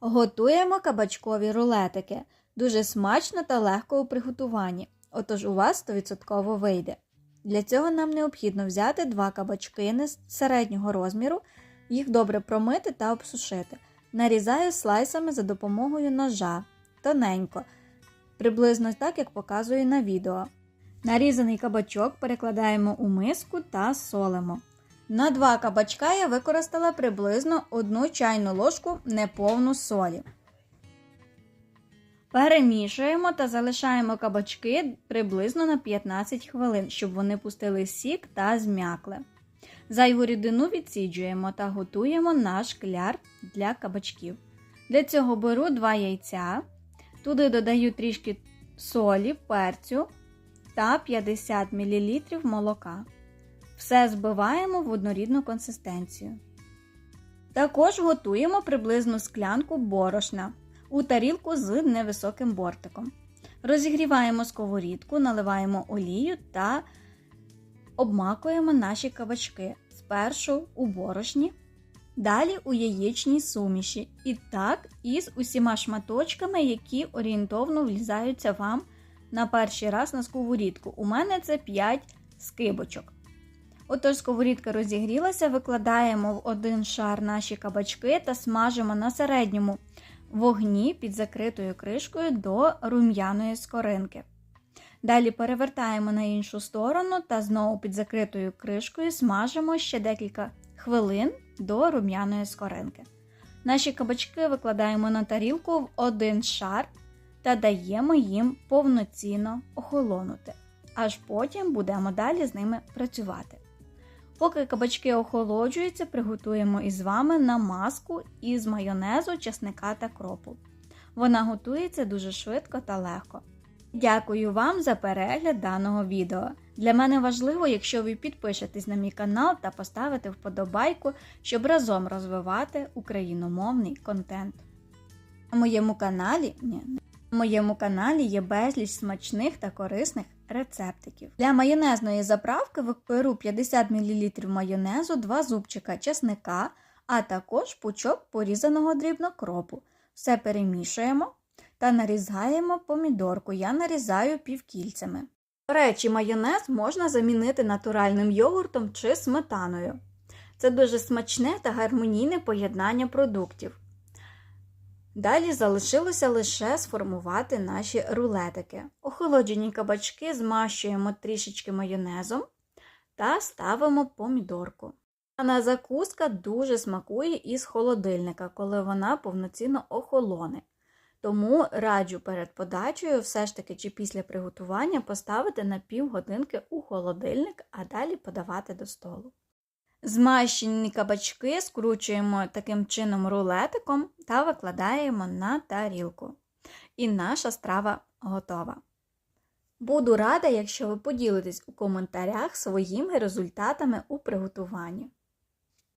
Готуємо кабачкові рулетики. Дуже смачно та легко у приготуванні, отож у вас 100% вийде. Для цього нам необхідно взяти два кабачки середнього розміру, їх добре промити та обсушити. Нарізаю слайсами за допомогою ножа тоненько, приблизно так, як показую на відео. Нарізаний кабачок перекладаємо у миску та солимо. На два кабачка я використала приблизно 1 чайну ложку неповну солі. Перемішуємо та залишаємо кабачки приблизно на 15 хвилин, щоб вони пустили сік та зм'якли. Зайву рідину відсіджуємо та готуємо наш кляр для кабачків. Для цього беру 2 яйця, туди додаю трішки солі, перцю та 50 мл молока. Все збиваємо в однорідну консистенцію. Також готуємо приблизно склянку борошна у тарілку з невисоким бортиком. Розігріваємо сковорідку, наливаємо олію та обмакуємо наші кабачки спершу у борошні, далі у яєчній суміші. І так із усіма шматочками, які орієнтовно влізаються вам на перший раз на сковорідку. У мене це 5 скибочок. Отож, сковорідка розігрілася, викладаємо в один шар наші кабачки та смажимо на середньому вогні під закритою кришкою до рум'яної скоринки. Далі перевертаємо на іншу сторону та знову під закритою кришкою смажимо ще декілька хвилин до рум'яної скоринки. Наші кабачки викладаємо на тарілку в один шар та даємо їм повноцінно охолонути. Аж потім будемо далі з ними працювати. Поки кабачки охолоджуються, приготуємо із вами намазку із майонезу, чесника та кропу. Вона готується дуже швидко та легко. Дякую вам за перегляд даного відео. Для мене важливо, якщо ви підпишетесь на мій канал та поставите вподобайку, щоб разом розвивати україномовний контент. На моєму каналі ні, на моєму каналі є безліч смачних та корисних рецептиків. Для майонезної заправки беру 50 мл майонезу, 2 зубчика чесника, а також пучок порізаного дрібно кропу. Все перемішуємо та нарізаємо помідорку. Я нарізаю півкільцями. До речі, майонез можна замінити натуральним йогуртом чи сметаною. Це дуже смачне та гармонійне поєднання продуктів. Далі залишилося лише сформувати наші рулетики. Охолоджені кабачки змащуємо трішечки майонезом та ставимо помідорку. Дана закуска дуже смакує із холодильника, коли вона повноцінно охолоне. Тому раджу перед подачею, все ж таки чи після приготування поставити на півгодинки у холодильник, а далі подавати до столу. Змащені кабачки скручуємо таким чином рулетиком та викладаємо на тарілку. І наша страва готова. Буду рада, якщо ви поділитесь у коментарях своїми результатами у приготуванні.